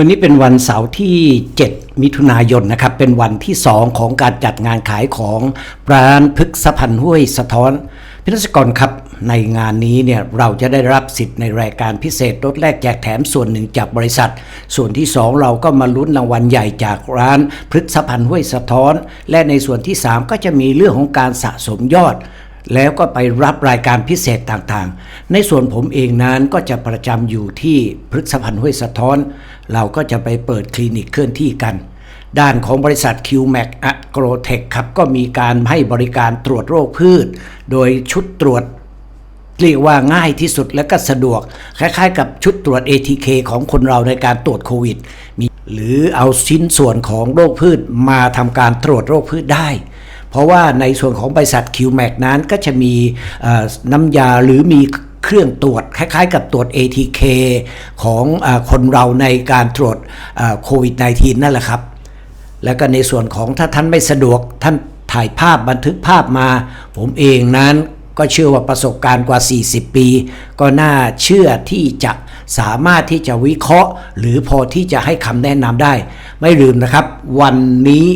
วันนี้เป็นวันเสาร์ที่ 7 มิถุนายนนะครับ เป็นวันที่ 2 ของการจัดงานขายของร้านพฤกษพันธ์ห้วยสะท้อนพินักกรครับในงานนี้เนี่ยเราจะได้รับสิทธิ์ในรายการพิเศษลดแลกแจกแถมส่วนหนึ่งจากบริษัท ส่วนที่ 2 เราก็มาลุ้นรางวัลใหญ่จากร้านพฤกษพันธ์ห้วยสะท้อน และในส่วนที่ 3 ก็จะมีเรื่องของการสะสมยอด แล้วก็ไปรับรายการพิเศษต่างๆ ในส่วนผมเองนั้นก็จะประจำอยู่ที่พฤกษพันธ์ห้วยสะท้อน เราก็จะไปเปิดคลินิกเคลื่อนที่กัน ด้านของบริษัท QMAC Agrotech ครับก็มีการให้บริการตรวจโรคพืช โดยชุดตรวจเรียกว่าง่ายที่สุดและก็สะดวก คล้ายๆ กับชุดตรวจ ATK ของคนเราในการตรวจโควิด มีหรือเอาชิ้นส่วนของโรคพืชมาทำการตรวจโรคพืชได้ เพราะว่าในส่วนของบริษัท QMAC นั้นก็จะมีน้ำยาหรือมี เครื่องตรวจคล้ายๆ กับตรวจ ATK ของอคนเราในการตรวจโควิด -19 นั่นแหละครับ แล้วก็ในส่วนของถ้าท่านไม่สะดวกท่านถ่ายภาพบันทึกภาพมา ผมเองนั้นก็เชื่อว่าประสบการณ์กว่า 40 ปี ก็น่าเชื่อที่จะสามารถที่จะวิเคราะห์ หรือพอที่จะให้คำแนะนำได้ ไม่ลืมนะครับ วันนี้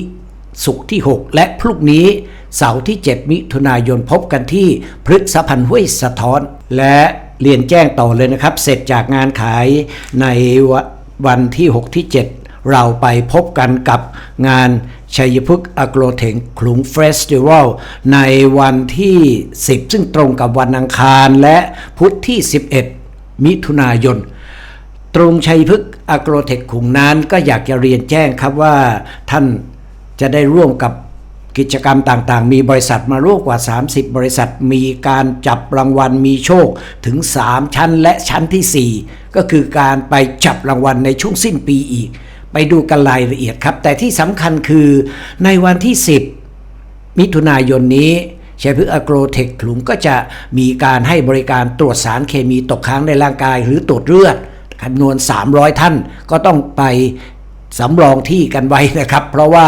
ศุกร์ที่ 6 และพรุ่งนี้ เสาร์ที่ 7 มิถุนายนพบกันที่พฤกษพันธ์ห้วยสะท้อน และเรียนแจ้งต่อเลยนะครับ เสร็จจากงานขายในวันที่ 6 ที่ 7 เราไปพบกันกับงานชัยพฤกษ์อโกรเทงขลุงเฟสติวัลในวันที่ 10 ซึ่งตรงกับวันอังคารและพุธที่ 11 มิถุนายนตรงชัยพฤกษ์อโกรเทคขุงนั้นก็อยากจะเรียนแจ้งครับว่าท่าน จะได้ร่วมกับกิจกรรมต่างๆ มีบริษัทมาร่วมกว่า 30 บริษัท มีการจับรางวัลมีโชคถึง 3 ชั้นและชั้นทีสี่ 4 ก็คือการไปจับรางวัลในช่วงสิ้นปีอีก ไปดูกันรายละเอียดครับ แต่ที่สำคัญคือในวันที่ 10 มิถุนายนนี้ชัยพฤกษ์อโกรเทคขลุงก็จะมีการให้บริการตรวจสารเคมีตกค้างในร่างกายหรือตรวจเลือดจำนวน 300 ท่านก็ต้องไป สำรองที่กันไว้นะครับ เพราะว่า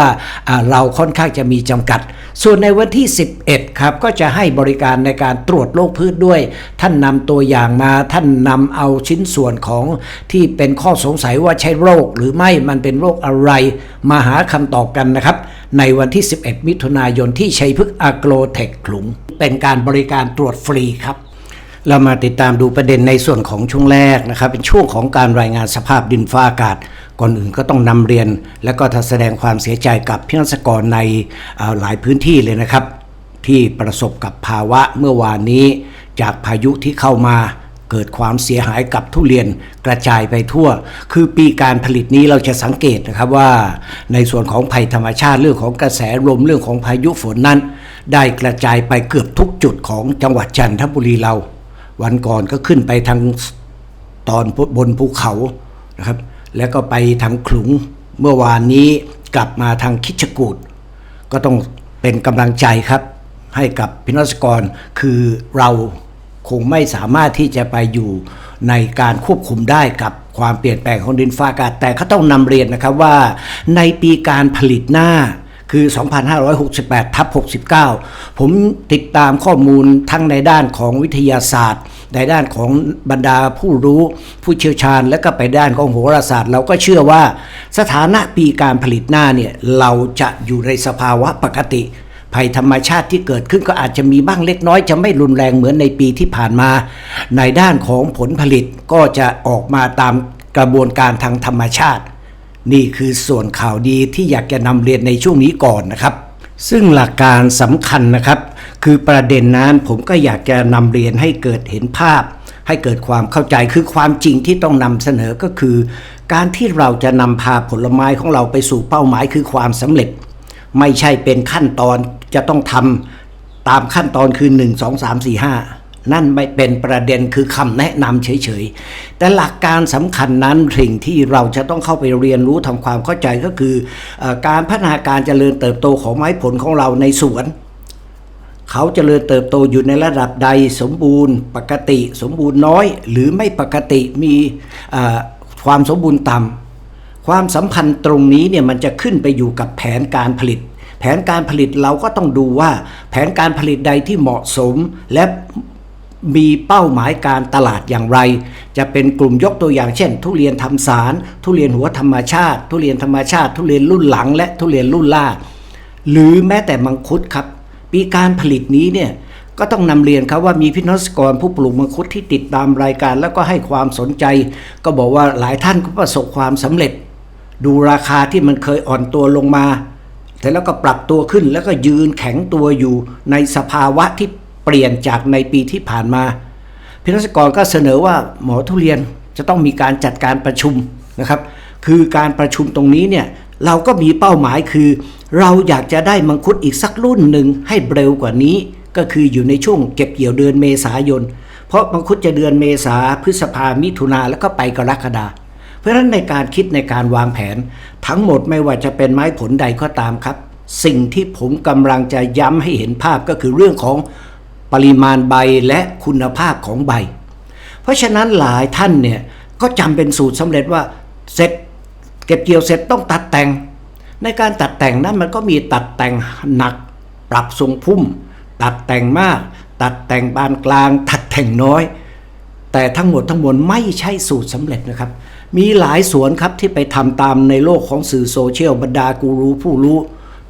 เราค่อนข้างจะมีจำกัด ส่วนในวันที่ 11 ครับ ก็จะให้บริการในการตรวจโรคพืชด้วย ท่านนำตัวอย่างมาท่านนำเอาชิ้นส่วนของที่เป็นข้อสงสัยว่าใช่โรค หรือไม่มันเป็นโรคอะไร มาหาคำตอบกันนะครับ ในวันที่ 11 มิถุนายนที่ชัยพฤกษ์อโกรเทคขลุง เป็นการบริการตรวจฟรีครับเรามาติดตามดูประเด็นในส่วนของช่วงแรกนะครับ เป็นช่วงของการรายงานสภาพดินฟ้าอากาศ ก่อนอื่นก็ต้องนำเรียน และก็แสดงความเสียใจกับพี่นักกรในหลายพื้นที่เลยนะครับ ที่ประสบกับภาวะเมื่อวานนี้ จากพายุที่เข้ามาเกิดความเสียหายกับทุเรียนกระจายไปทั่ว คือปีการผลิตนี้เราจะสังเกตนะครับว่า ในส่วนของภัยธรรมชาติเรื่องของกระแสลมเรื่องของพายุฝนนั้น ได้กระจายไปเกือบทุกจุดของจังหวัดจันทบุรีเรา วันก่อนก็ขึ้นไปทางตอนบนภูเขานะครับ แล้วก็ไปทางขลุงเมื่อวานนี้กลับมาทางคิดจกูดก็ต้องเป็นกำลังใจครับ ให้กับพินักกรคือเราคงไม่สามารถที่จะไปอยู่ในการควบคุมได้กับความเปลี่ยนแปลงของดินฟ้าอากาศแต่เขาต้องนำเรียนนะครับว่า ในปีการผลิตหน้าคือ 2568ทับ69 ผมติดตามข้อมูลทั้งในด้านของวิทยาศาสตร์ ในด้านของบรรดาผู้รู้ผู้เชี่ยวชาญ และก็ไปด้านของโหราศาสตร์ เราก็เชื่อว่าสถานะปีการผลิตหน้าเนี่ยเราจะอยู่ในสภาวะปกติ ภัยธรรมชาติที่เกิดขึ้นก็อาจจะมีบ้างเล็กน้อย จะไม่รุนแรงเหมือนในปีที่ผ่านมา ในด้านของผลผลิตก็จะออกมาตามกระบวนการทางธรรมชาติ นี่คือส่วนข่าวดีที่อยากจะนำเรียนในช่วงนี้ก่อนนะครับ ซึ่งหลักการสำคัญนะครับ คือประเด็นนั้นผมก็อยากจะนำเรียนให้เกิดเห็นภาพ ให้เกิดความเข้าใจคือความจริงที่ต้องนำเสนอก็คือ การที่เราจะนำพาผลไม้ของเราไปสู่เป้าหมายคือความสำเร็จ ไม่ใช่เป็นขั้นตอนจะต้องทำตามขั้นตอนคือ 1 2 3 4 5 นั่นไม่เป็นประเด็นคือคำแนะนำเฉยๆ แต่หลักการสำคัญนั้นสิ่งที่เราจะต้องเข้าไปเรียนรู้ทำความเข้าใจก็คืออการพัฒนาการเจริญเติบโตของไม้ผลของเราในสวน เขาเจริญเติบโตอยู่ในระดับใดสมบูรณ์ ปกติสมบูรณ์น้อย หรือไม่ปกติมีความสมบูรณ์ต่ำความสัมพันธ์ตรงนี้เนี่ยมันจะขึ้นไปอยู่กับแผนการผลิต แผนการผลิตเราก็ต้องดูว่า แผนการผลิตใดที่เหมาะสมและ มีเป้าหมายการตลาดอย่างไร จะเป็นกลุ่มยกตัวอย่างเช่น ทุเรียนทำสาร ทุเรียนหัวธรรมชาติ ทุเรียนธรรมชาติ ทุเรียนรุ่นหลัง และทุเรียนรุ่นล่า หรือแม้แต่มังคุดครับ ปีการผลิตนี้เนี่ยก็ต้องนำเรียนครับว่ามีพินสกรผู้ปลูกมังคุดที่ติดตามรายการแล้วก็ให้ความสนใจ ก็บอกว่าหลายท่านก็ประสบความสำเร็จ ดูราคาที่มันเคยอ่อนตัวลงมาแต่แล้วก็ปรับตัวขึ้นแล้วก็ยืนแข็งตัวอยู่ในสภาวะที่ เปลี่ยนจากในปีที่ผ่านมาพินสกรก็เสนอว่าหมอทุเรียนจะต้องมีการจัดการประชุมนะครับ คือการประชุมตรงนี้เนี่ยเราก็มีเป้าหมายคือ เราอยากจะได้มังคุดอีกสักรุ่นหนึ่งให้เร็วกว่านี้ ก็คืออยู่ในช่วงเก็บเกี่ยวเดือนเมษายน เพราะมังคุดจะเดือนเมษาพฤษภามิถุนาแล้วก็ไปกรกฎาเพราะฉะนั้นในการคิดในการวางแผน ทั้งหมดไม่ว่าจะเป็นไม้ผลใดก็ตามครับ สิ่งที่ผมกำลังจะย้ำให้เห็นภาพก็คือเรื่องของ ปริมาณใบและคุณภาพของใบ เพราะฉะนั้นหลายท่านเนี่ยก็จำเป็นสูตรสำเร็จว่าเสร็จเก็บเกี่ยวเสร็จต้องตัดแต่ง ในการตัดแต่งนั้นมันก็มีตัดแต่งหนัก ปรับทรงพุ่ม ตัดแต่งมาก ตัดแต่งปานกลาง ตัดแต่งน้อย แต่ทั้งหมดทั้งมวลไม่ใช่สูตรสำเร็จนะครับ มีหลายสวนครับที่ไปทำตามในโลกของสื่อโซเชียลบรรดากูรูผู้รู้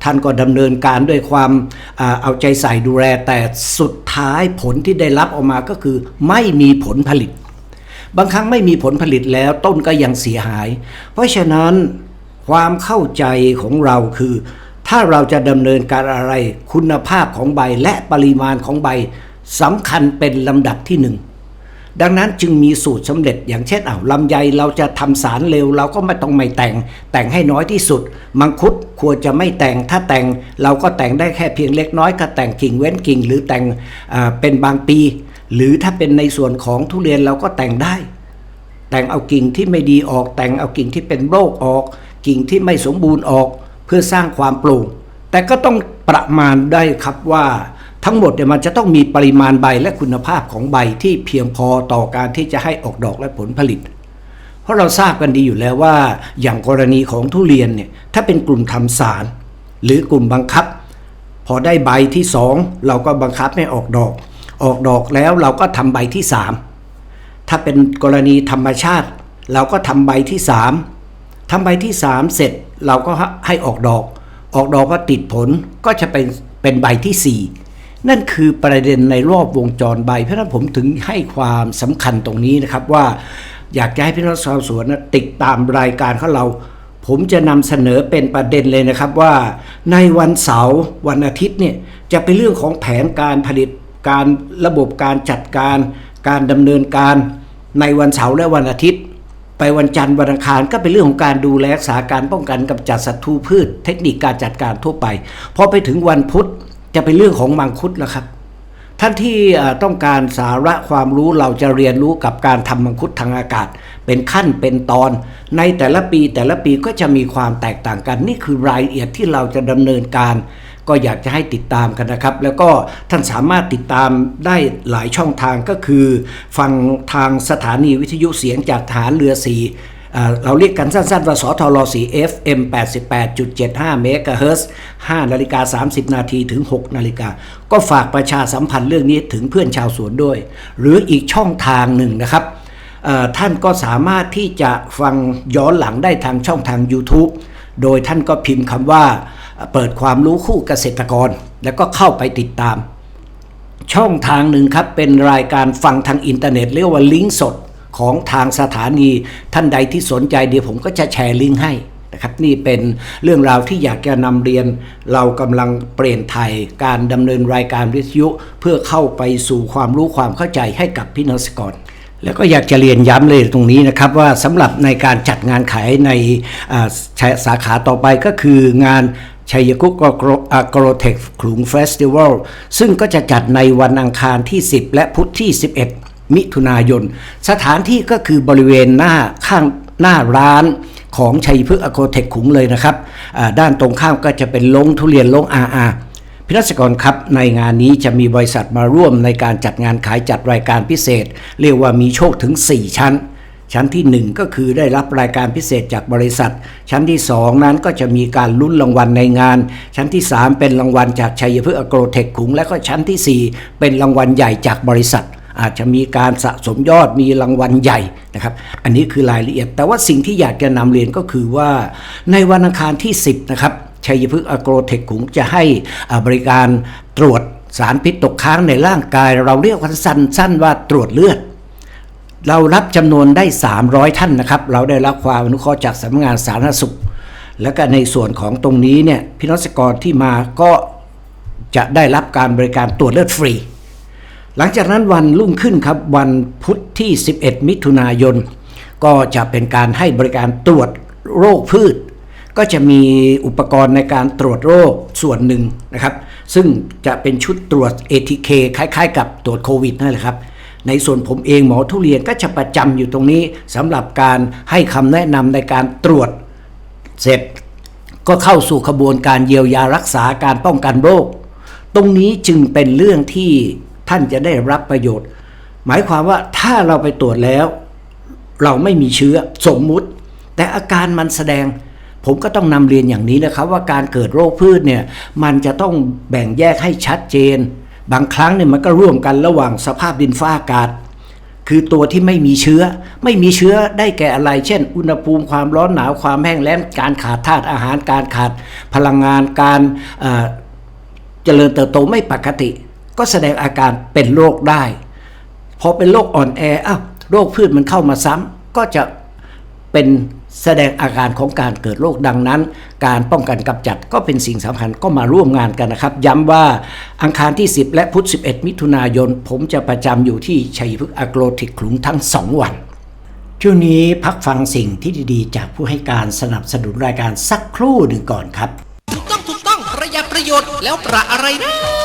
ท่านก็ดำเนินการด้วยความอาเอาใจใส่ดูแล แต่สุดท้ายผลที่ได้รับออกมาก็คือไม่มีผลผลิต บางครั้งไม่มีผลผลิตแล้วต้นก็ยังเสียหาย เพราะฉะนั้นความเข้าใจของเราคือ ถ้าเราจะดำเนินการอะไรคุณภาพของใบและปริมาณของใบสำคัญเป็นลำดับที่หนึ่ง ดังนั้นจึงมีสูตรสำเร็จ อย่างเช่นอ้าวลำไยเราจะทำสารเร็ว เราก็ไม่ต้องไม่แต่ง แต่งให้น้อยที่สุด มังคุดควรจะไม่แต่งถ้าแต่งเราก็แต่งได้แค่เพียงเล็กน้อยก็แต่งกิ่งเว้นกิ่ง หรือแต่งเป็นบางปี หรือถ้าเป็นในส่วนของทุเรียนเราก็แต่งได้ แต่งเอากิ่งที่ไม่ดีออก แต่งเอากิ่งที่เป็นโรคออก กิ่งที่ไม่สมบูรณ์ออก เพื่อสร้างความโปร่งแต่ก็ต้องประมาณได้ครับว่า ทั้งหมดเนี่ยมันจะต้องมีปริมาณใบและคุณภาพของใบที่เพียงพอต่อการที่จะให้ออกดอกและผลผลิต เพราะเราทราบกันดีอยู่แล้วว่าอย่างกรณีของทุเรียนเนี่ยถ้าเป็นกลุ่มทำสาร หรือกลุ่มบังคับ พอได้ใบที่สองเราก็บังคับให้ออกดอก ออกดอกแล้วเราก็ทำใบที่สามถ้าเป็นกรณีธรรมชาติ เราก็ทำใบที่สามทำใบที่สามเสร็จเราก็ให้ออกดอก ออกดอกก็ติดผลก็จะเป็นเป็นใบที่สี่ นั่นคือประเด็นในรอบวงจรใบ เพราะนั้นผมถึงให้ความสำคัญตรงนี้นะครับว่าอยากจะให้พี่น้องชาวสวนนะติดตามรายการของเรา ผมจะนำเสนอเป็นประเด็นเลยนะครับว่า ในวันเสาร์วันอาทิตย์เนี่ยจะเป็นเรื่องของแผนการผลิตการระบบการจัดการ การดำเนินการในวันเสาร์และวันอาทิตย์ ไปวันจันทร์วันอังคารก็เป็นเรื่องของการดูแลรักษาการป้องกันกับจัดศัตรูพืช เทคนิคการจัดการทั่วไปพอไปถึงวันพุธ จะเป็นเรื่องของมังคุดแล้วครับท่านที่ต้องการสาระความรู้เราจะเรียนรู้กับการทำมังคุดทางอากาศ เป็นขั้นเป็นตอน ในแต่ละปีแต่ละปีก็จะมีความแตกต่างกัน นี่คือรายละเอียดที่เราจะดำเนินการ ก็อยากจะให้ติดตามกันนะครับ แล้วก็ท่านสามารถติดตามได้หลายช่องทางก็คือ ฟังทางสถานีวิทยุเสียงจากฐานเรือสี เราเรียกกันสั้นๆว่าสทร4 FM 88.75 เมกะเฮิรตซ์5นาฬิกา 30 นาทีถึง 6 นาฬิกา ก็ฝากประชาสัมพันธ์เรื่องนี้ถึงเพื่อนชาวสวนด้วย หรืออีกช่องทางหนึ่งนะครับท่านก็สามารถที่จะฟังย้อนหลังได้ทางช่องทาง YouTube โดยท่านก็พิมพ์คำว่าเปิดความรู้คู่เกษตรกร แล้วก็เข้าไปติดตาม ช่องทางหนึ่งครับเป็นรายการฟังทางอินเทอร์เน็ตเรียกว่าลิงก์สด ของทางสถานีท่านใดที่สนใจเดี๋ยวผมก็จะแชร์ลิงก์ให้นะครับนี่เป็นเรื่องราวที่อยากจะนำเรียน เรากำลังเปลี่ยนไทยการดำเนินรายการวิทยุ เพื่อเข้าไปสู่ความรู้ความเข้าใจให้กับพี่น้องเกษตรกรแล้วก็อยากจะเรียนย้ำเลยตรงนี้นะครับว่าสำหรับในการจัดงานขายในาสาขาต่อไปก็คืองานชัยกุกโกรเทคขลุงเฟสติวัลซึ่งก็จะจัดในวันอังคารที่ 10 และพุธที่ 11 มิถุนายน สถานที่ก็คือบริเวณหน้าข้างหน้าร้านของชัยพฤกษ์อโกเทคขุงเลยนะครับด้านตรงข้ามก็จะเป็นลงทุเรียนลงอาอาพิรัศกรครับในงานนี้จะมีบริษัทมาร่วมในการจัดงานขายจัดรายการพิเศษ เรียกว่ามีโชคถึง 4 ชั้น ชั้นที่ 1 ก็คือได้รับรายการพิเศษจากบริษัท ชั้นที่ 2 นั้นก็จะมีการลุ้นรางวัลในงาน ชั้นที่ 3 เป็นรางวัลจากชัยพฤกษ์อโกรเทคขุง และก็ชั้นทีสี่4 เป็นรางวัลใหญ่จากบริษัท อาจจะมีการสะสมยอดมีรางวัลใหญ่นะครับ อันนี้คือรายละเอียด แต่ว่าสิ่งที่อยากจะนำเรียนก็คือว่าในวันอังคารที่ 10 นะครับชัยพฤกษ์อโกรเทคขุงจะให้บริการตรวจสารพิษตกค้างในร่างกาย เราเรียกว่าสั้นๆว่าตรวจเลือด เรารับจำนวนได้ 300 ท่านนะครับ เราได้รับความอนุเคราะห์จากสำนักงานสาธารณสุข แล้วก็ในส่วนของตรงนี้เนี่ยพี่น้องเกษกรที่มาก็จะได้รับการบริการตรวจเลือดฟรี หลังจากนั้นวันรุ่งขึ้นครับวันพุธที่ 11 มิถุนายน ก็จะเป็นการให้บริการตรวจโรคพืช ก็จะมีอุปกรณ์ในการตรวจโรคส่วนหนึ่งนะครับ ซึ่งจะเป็นชุดตรวจ ATK คล้ายๆ กับตรวจโควิดนั่นแหละครับในส่วนผมเองหมอทุเรียนก็จะประจำอยู่ตรงนี้สำหรับการให้คำแนะนำในการตรวจเสร็จ ก็เข้าสู่ขบวนการเยียวยารักษาการป้องกันโรค ตรงนี้จึงเป็นเรื่องที่ ท่านจะได้รับประโยชน์ หมายความว่าถ้าเราไปตรวจแล้ว เราไม่มีเชื้อสมมุติ แต่อาการมันแสดง ผมก็ต้องนำเรียนอย่างนี้นะครับว่าการเกิดโรคพืชเนี่ยมันจะต้องแบ่งแยกให้ชัดเจน บางครั้งเนี่ยมันก็ร่วมกันระหว่างสภาพดินฟ้าอากาศคือตัวที่ไม่มีเชื้อ ไม่มีเชื้อได้แก่อะไร เช่น อุณหภูมิความร้อนหนาวความแห้งแล้งการขาดธาตุอาหารการขาดพลังงานการเอ่อเจริญเติบโตไม่ปกติ ก็แสดงอาการเป็นโรคได้พอเป็นโรคอ่อนแออ้าวโรคพืชมันเข้ามาซ้ำก็จะเป็นแสดงอาการของการเกิดโรคดังนั้น การป้องกันกำจัดก็เป็นสิ่งสำคัญก็มาร่วมงานกันนะครับ ย้ำว่าอังคารที่ 10 และพุธ11 มิถุนายน ผมจะประจำอยู่ที่ชัยพฤกษ์อโกรติกขลุงทั้ง 2 วัน ช่วงนี้พักฟังสิ่งที่ดีๆ จากผู้ให้การสนับสนุนรายการสักครู่หนึ่งก่อนครับ ถูกต้องถูกต้องประหยัดประโยชน์แล้วประอะไรนะ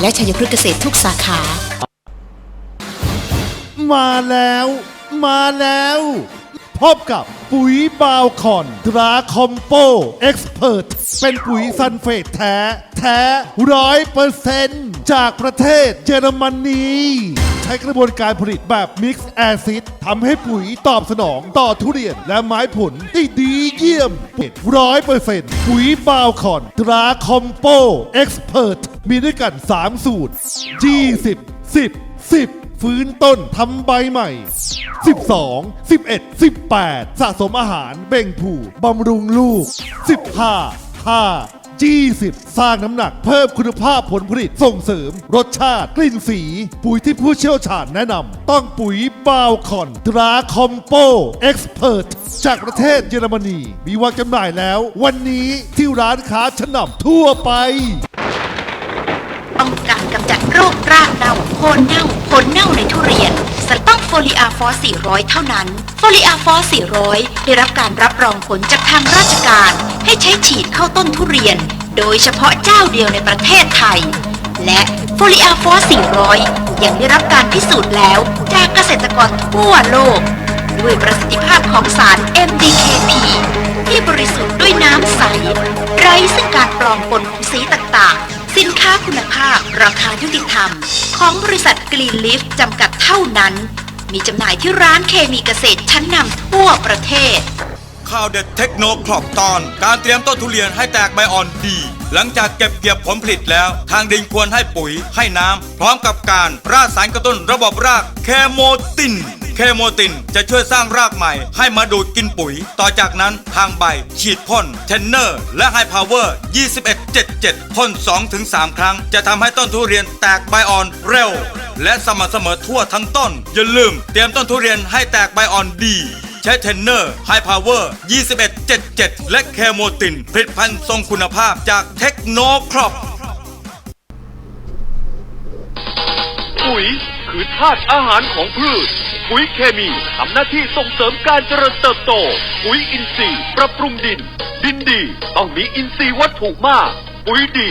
และชัยพฤกษ์เกษตรทุกสาขา มาแล้ว มาแล้ว พบกับปุ๋ยบาวคอนดราคอมโปเอ็กซ์เพรสเป็นปุ๋ยซันเฟตแท้ แท้ร้อยเปอร์เซนต์จากประเทศเยอรมนี ใช้กระบวนการผลิตแบบมิกซ์แอซิดทำให้ปุ๋ยตอบสนองต่อทุเรียนและไม้ผลได้ดีเยี่ยมร้อยเปอร์เซ็นต์ปุ๋ยบาวคอนตราคอมโปเอ็กซ์เพรสมีด้วยกัน 3 สูตร 20 10 10ฟื้นต้นทำใบใหม่ 12 11 18 สะสมอาหารเบ่งผูบำรุงลูก 15 5 20 สร้างน้ำหนักเพิ่มคุณภาพผลผลิตส่งเสริม รสชาติกลิ่นสี ปุ๋ยที่ผู้เชี่ยวชาญแนะนำต้องปุ๋ยบาวคอนตราคอมโปเอ็กซ์เพรสจากประเทศเยอรมนี มีวางจำหน่ายแล้ว วันนี้ที่ร้านค้าชั้นนำทั่วไปป้องกันกำจัดโรครากเน่าโคนเน่าผลเน่าในทุเรียนสต้องโฟลีอาฟอส 400 เท่านั้น โฟลีอาฟอส 400 ได้รับการรับรองผลจากทางราชการ ให้ใช้ฉีดเข้าต้นทุเรียน โดยเฉพาะเจ้าเดียวในประเทศไทย และโฟลีอาฟอส400 ยังได้รับการพิสูจน์แล้วจากเกษตรกรทั่วโลก ด้วยประสิทธิภาพของสาร MDKP ที่บริสุทธิ์ด้วยน้ำใส ไร้ซึ่งการปลอมปนของสีต่างๆ สินค้าคุณภาพราคายุติธรรม ของบริษัทกรีนลิฟจำกัดเท่านั้น มีจำหน่ายที่ร้านเคมีเกษตรชั้นนำทั่วประเทศ ข่าวเด็ดเทคโนครอบตอน การเตรียมต้นทุเรียนให้แตกใบอ่อนดี หลังจากเก็บเกี่ยวผลผลิตแล้ว ทางดินควรให้ปุ๋ยให้น้ำ พร้อมกับการราดสารกระตุ้นระบบรากแคโมตินเคโมตินจะช่วยสร้างรากใหม่ให้มาดูดกินปุ๋ย ต่อจากนั้นทางใบ ฉีดพ่นเทนเนอร์ และไฮพาวเวอร์ 2177 พ่น 2-3 ครั้ง จะทำให้ต้นทุเรียนแตกใบอ่อนเร็ว และสม่ำเสมอทั่วทั้งต้น อย่าลืมเตรียมต้นทุเรียนให้แตกใบอ่อนดี ใช้เทนเนอร์ไฮพาวเวอร์2177 และเคโมติน ผลิตภัณฑ์ทรงคุณภาพจากเทคโนครอปปุ๋ยคือธาตุอาหารของพืช ปุ๋ยเคมีทำหน้าที่ส่งเสริมการเจริญเติบโต ปุ๋ยอินทรีย์ปรับปรุงดิน ดินดี ต้องมีอินทรีย์วัตถุมาก ปุ๋ยดี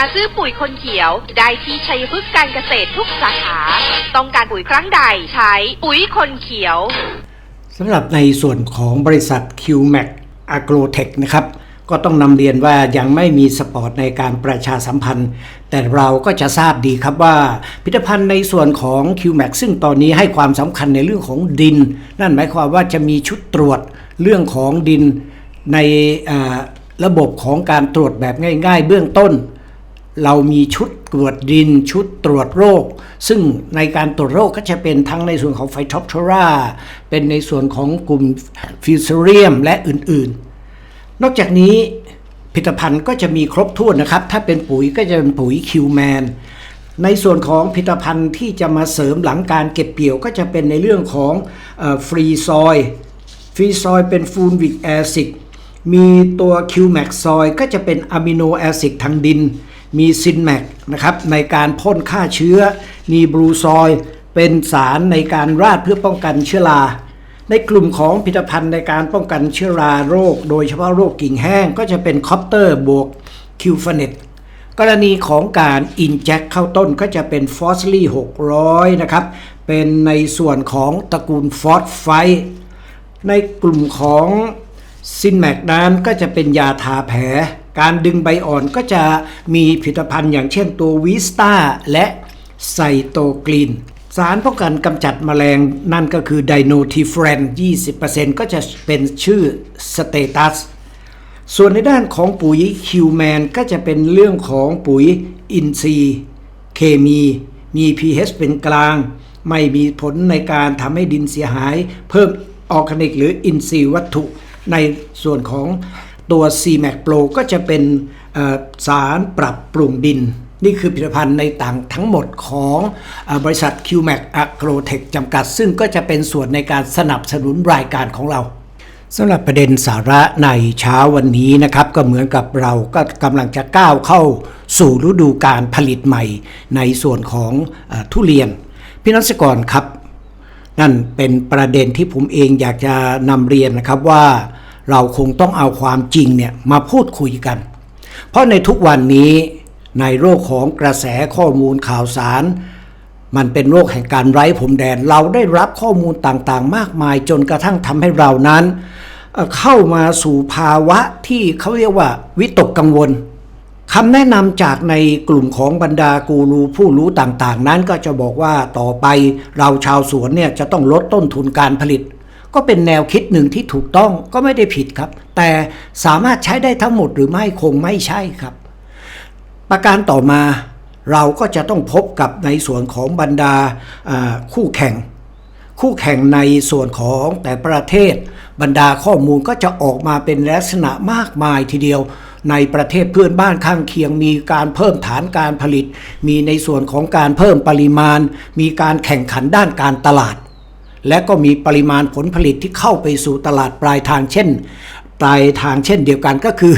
ซื้อปุ๋ยคนเขียว ได้ที่ชัยพฤกษ์การเกษตรทุกสาขา ต้องการปุ๋ยครั้งใดใช้ปุ๋ยคนเขียวสำหรับในส่วนของบริษัท QMAC Agrotech นะครับ ก็ต้องนำเรียนว่ายังไม่มีสปอร์ตในการประชาสัมพันธ์ แต่เราก็จะทราบดีครับว่าผลิตภัณฑ์ในส่วนของ QMAC ซึ่งตอนนี้ให้ความสำคัญในเรื่องของดิน นั่นหมายความว่าจะมีชุดตรวจเรื่องของดินในระบบของการตรวจแบบง่าย ๆ เบื้องต้น เรามีชุดตรวจดินชุดตรวจโรค ซึ่งในการตรวจโรคก็จะเป็นทั้งในส่วนของไฟท็อปทราเป็นในส่วนของกลุ่มฟิวเซเรียมและอื่นๆ นอกจากนี้ผลิตภัณฑ์ก็จะมีครบถ้วนนะครับ ถ้าเป็นปุ๋ยก็จะเป็นปุ๋ยคิวแมนในส่วนของผลิตภัณฑ์ที่จะมาเสริมหลังการเก็บเกี่ยวก็จะเป็นในเรื่องของฟรีซอยฟรีซอยเป็นฟูลวิกแอซิดมีตัวคิวแมกซอยก็จะเป็นอะมิโนแอซิดทางดิน มีซินแมกนะครับในการพ่นฆ่าเชื้อ มีบลูซอยเป็นสารในการราดเพื่อป้องกันเชื้อรา ในกลุ่มของผลิตภัณฑ์ในการป้องกันเชื้อราโรค โดยเฉพาะโรคกิ่งแห้งก็จะเป็นคอปเตอร์บวกคิวฟเนตกรณีของการอินแจคเข้าต้นก็จะเป็นฟอสลี่600 นะครับ เป็นในส่วนของตระกูลฟอสไฟในกลุ่มของซินแมกนั้นก็จะเป็นยาทาแผล การดึงใบอ่อนก็จะมีผลิตภัณฑ์อย่างเช่นตัววิสตาและไซโตกรีนสารป้องกันกำจัดแมลงนั่นก็คือไดโนทีเฟรน20%ก็จะเป็นชื่อสเตตัสส่วนในด้านของปุ๋ยคิวแมนก็จะเป็นเรื่องของปุ๋ยอินทรีย์เคมี มี pH เป็นกลาง ไม่มีผลในการทำให้ดินเสียหาย เพิ่มออร์แกนิกหรืออินทรีย์วัตถุ ในส่วนของ ตัว CMAC Pro ก็จะเป็นสารปรับปรุงดิน นี่คือผลิตภัณฑ์ในต่างทั้งหมดของอบริษัท QMAC Agrotech จำกัด ซึ่งก็จะเป็นส่วนในการสนับสนุนรายการของเราสำหรับประเด็นสาระในเช้าวันนี้นะครับ ก็เหมือนกับเราก็กำลังจะก้าวเข้าสู่ฤดูการผลิตใหม่ในส่วนของอทุเรียน พี่นักกรครับ นั่นเป็นประเด็นที่ผมเองอยากจะนำเรียนนะครับว่า เราคงต้องเอาความจริงเนี่ยมาพูดคุยกัน เพราะในทุกวันนี้ในโลกของกระแสข้อมูลข่าวสาร มันเป็นโรคแห่งการไร้พรมแดน เราได้รับข้อมูลต่างๆ มากมายจนกระทั่งทำให้เรานั้น เข้ามาสู่ภาวะที่เขาเรียกว่า วิตกกังวลคำแนะนำจากในกลุ่มของบรรดากูรูผู้รู้ต่างๆ นั้นก็จะบอกว่าต่อไปเราชาวสวนเนี่ยจะต้องลดต้นทุนการผลิต ก็เป็นแนวคิดหนึ่งที่ถูกต้องก็ไม่ได้ผิดครับ แต่สามารถใช้ได้ทั้งหมดหรือไม่คงไม่ใช่ครับ ประการต่อมาเราก็จะต้องพบกับในส่วนของบรรดาคู่แข่ง คู่แข่งในส่วนของแต่ประเทศ บรรดาข้อมูลก็จะออกมาเป็นลักษณะมากมายทีเดียวในประเทศเพื่อนบ้านข้างเคียงมีการเพิ่มฐานการผลิต มีในส่วนของการเพิ่มปริมาณ มีการแข่งขันด้านการตลาด และก็มีปริมาณผลผลิตที่เข้าไปสู่ตลาดปลายทางเช่น ปลายทางเช่นเดียวกันก็คือ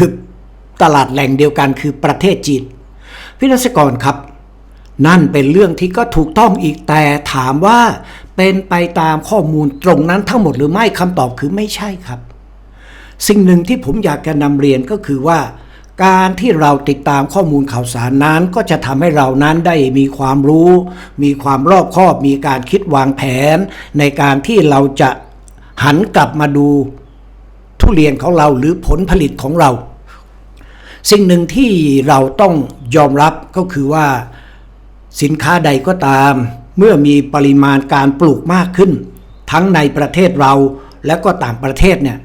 ตลาดแหล่งเดียวกันคือประเทศจีนพี่นักกรครับ นั่นเป็นเรื่องที่ก็ถูกต้องอีกแต่ถามว่าเป็นไปตามข้อมูลตรงนั้นทั้งหมดหรือไม่คำตอบคือไม่ใช่ครับ สิ่งหนึ่งที่ผมอยากจะนำเรียนก็คือว่า การที่เราติดตามข้อมูลข่าวสารนั้น ก็จะทำให้เรานั้นได้มีความรู้ มีความรอบคอบ มีการคิดวางแผน ในการที่เราจะหันกลับมาดูทุเรียนของเราหรือผลผลิตของเรา สิ่งหนึ่งที่เราต้องยอมรับก็คือว่าสินค้าใดก็ตาม เมื่อมีปริมาณการปลูกมากขึ้น ทั้งในประเทศเราและก็ต่างประเทศเนี่ย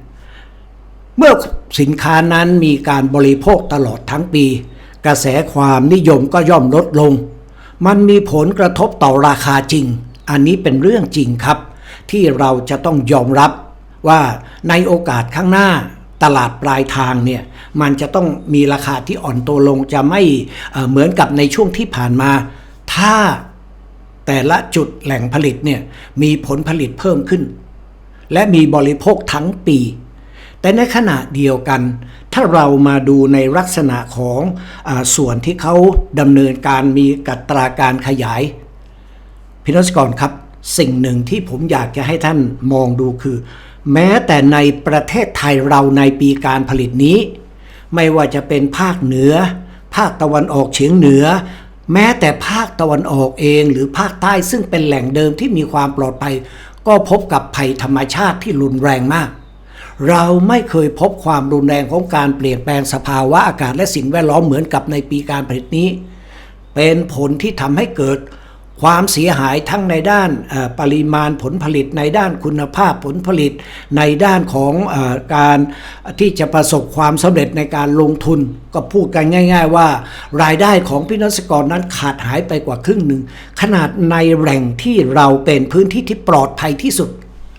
เมื่อ สินค้านั้นมีการบริโภคตลอดทั้งปี กระแสความนิยมก็ย่อมลดลง มันมีผลกระทบต่อราคาจริง อันนี้เป็นเรื่องจริงครับ ที่เราจะต้องยอมรับว่าในโอกาสข้างหน้าตลาดปลายทางเนี่ยมันจะต้องมีราคาที่อ่อนตัวลงจะไม่เหมือนกับในช่วงที่ผ่านมา ถ้าแต่ละจุดแหล่งผลิตเนี่ยมีผลผลิตเพิ่มขึ้น และมีบริโภคทั้งปี แต่ในขณะเดียวกัน ถ้าเรามาดูในลักษณะของอส่วนที่เขาดำเนินการมีกัตราการขยายพี่นศกรครับ สิ่งหนึ่งที่ผมอยากจะให้ท่านมองดูคือ แม้แต่ในประเทศไทยเราในปีการผลิตนี้ ไม่ว่าจะเป็นภาคเหนือ ภาคตะวันออกเฉียงเหนือ แม้แต่ภาคตะวันออกเองหรือภาคใต้ซึ่งเป็นแหล่งเดิมที่มีความปลอดภัยก็พบกับภัยธรรมชาติที่รุนแรงมาก เราไม่เคยพบความรุนแรงของการเปลี่ยนแปลงสภาวะอากาศและสิ่งแวดล้อมเหมือนกับในปีการผลิตนี้ เป็นผลที่ทำให้เกิดความเสียหายทั้งในด้านปริมาณผลผลิตในด้านคุณภาพผลผลิตในด้านของออการที่จะประสบความสำเร็จในการลงทุน ก็พูดกันง่าย ๆ ว่า รายได้ของพี่นักกรนั้นขาดหายไปกว่าครึ่งหนึ่ง ขนาดในแหล่งที่เราเป็นพื้นที่ที่ปลอดภัยที่สุด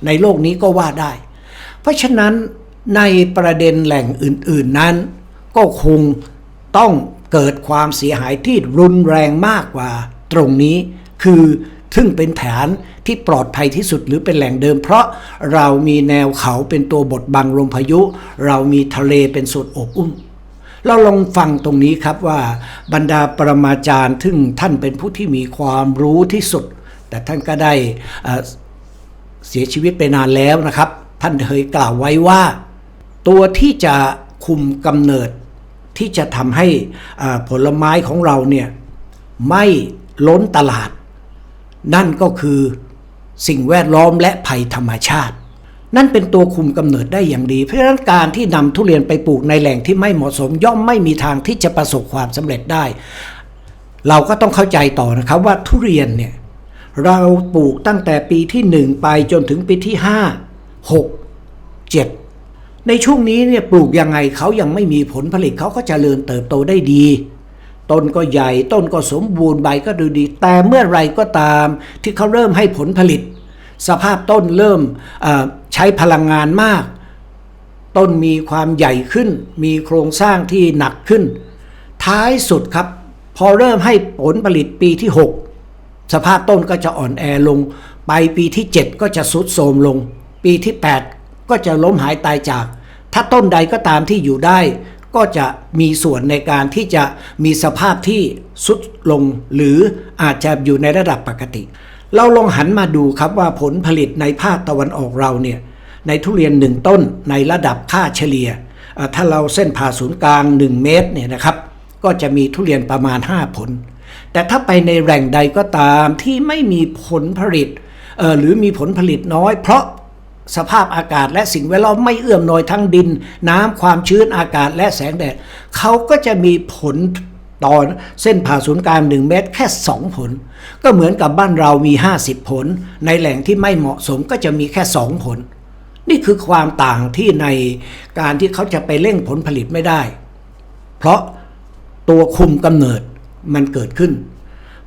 ในโลกนี้ก็ว่าได้ เพราะฉะนั้นในประเด็นแหล่งอื่น ๆนั้น ก็คงต้องเกิดความเสียหายที่รุนแรงมากกว่าตรงนี้ คือซึ่งเป็นฐานที่ปลอดภัยที่สุดหรือเป็นแหล่งเดิม เพราะเรามีแนวเขาเป็นตัวบดบังลมพายุ เรามีทะเลเป็นส่วนอบอุ้มเราลองฟังตรงนี้ครับว่าบรรดาปรมาจารย์ซึ่งท่านเป็นผู้ที่มีความรู้ที่สุด แต่ท่านก็ได้เสียชีวิตไปนานแล้วนะครับ ท่านเคยกล่าวไว้ว่า ตัวที่จะคุมกำเนิดที่จะทำให้ผลไม้ของเราเนี่ยไม่ล้นตลาด นั่นก็คือสิ่งแวดล้อมและภัยธรรมชาติ นั่นเป็นตัวคุมกำเนิดได้อย่างดี เพราะฉะนั้นการที่นำทุเรียนไปปลูกในแหล่งที่ไม่เหมาะสมย่อมไม่มีทางที่จะประสบความสำเร็จได้ เราก็ต้องเข้าใจต่อนะครับว่าทุเรียนเนี่ยเราปลูกตั้งแต่ปีที่ 1 ไปจนถึงปีที่ 5 6 7 ในช่วงนี้เนี่ยปลูกยังไงเขายังไม่มีผลผลิตเขาก็จเจริญเติบโตได้ดีต้นก็ใหญ่ต้นก็สมบูรณ์ใบก็ดูดี แต่เมื่อไรก็ตามที่เขาเริ่มให้ผลผลิต สภาพต้นเริ่มใช้พลังงานมาก ต้นมีความใหญ่ขึ้น มีโครงสร้างที่หนักขึ้น ท้ายสุดครับ พอเริ่มให้ผลผลิตปีที่ 6 สภาพต้นก็จะอ่อนแอลง ไปปีที่ 7 ก็จะสุดโทรมลง ปีที่ 8 ก็จะล้มหายตายจาก ถ้าต้นใดก็ตามที่อยู่ได้ ก็จะมีส่วนในการที่จะมีสภาพที่สุดลง หรืออาจจะอยู่ในระดับปกติ เราลองหันมาดูครับว่าผลผลิตในภาคตะวันออกเราเนี่ยในทุเรียนหนึ่งต้นในระดับค่าเฉลี่ยอ่าถ้าเราเส้นผ่าศูนย์กลาง 1 เมตรเนี่ยนะครับ ก็จะมีทุเรียนประมาณ 5 ผล แต่ถ้าไปในแหล่งใดก็ตามที่ไม่มีผลผลิตหรือมีผลผลิตน้อย เพราะ สภาพอากาศและสิ่งแวดล้อมไม่เอื้อมหน่วยทั้งดิน น้ำความชื้นอากาศและแสงแดดเขาก็จะมีผลตอนเส้นผ่าศูนย์กลาง1เมตรแค่ 2 ผล ก็เหมือนกับบ้านเรามี 50 ผล ในแหล่งที่ไม่เหมาะสมก็จะมีแค่ 2 ผล นี่คือความต่างที่ในการที่เขาจะไปเร่งผลผลิตไม่ได้ เพราะตัวคุมกำเนิดมันเกิดขึ้น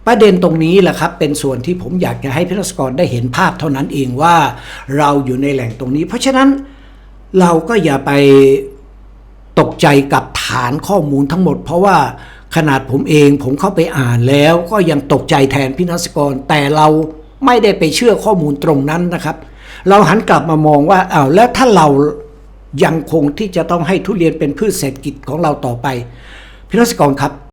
ประเด็นตรงนี้แหละครับเป็นส่วนที่ผมอยากจะให้พิธีกรได้เห็นภาพเท่านั้นเองว่าเราอยู่ในแหล่งตรงนี้ เพราะฉะนั้นเราก็อย่าไปตกใจกับฐานข้อมูลทั้งหมด เพราะว่าขนาดผมเองผมเข้าไปอ่านแล้วก็ยังตกใจแทนพี่นักกร แต่เราไม่ได้ไปเชื่อข้อมูลตรงนั้นนะครับ เราหันกลับมามองว่าอ้าวแล้วถ้าเรายังคงที่จะต้องให้ทุเรียนเป็นพืชเศรษฐกิจของเราต่อไปพี่นักกรครับ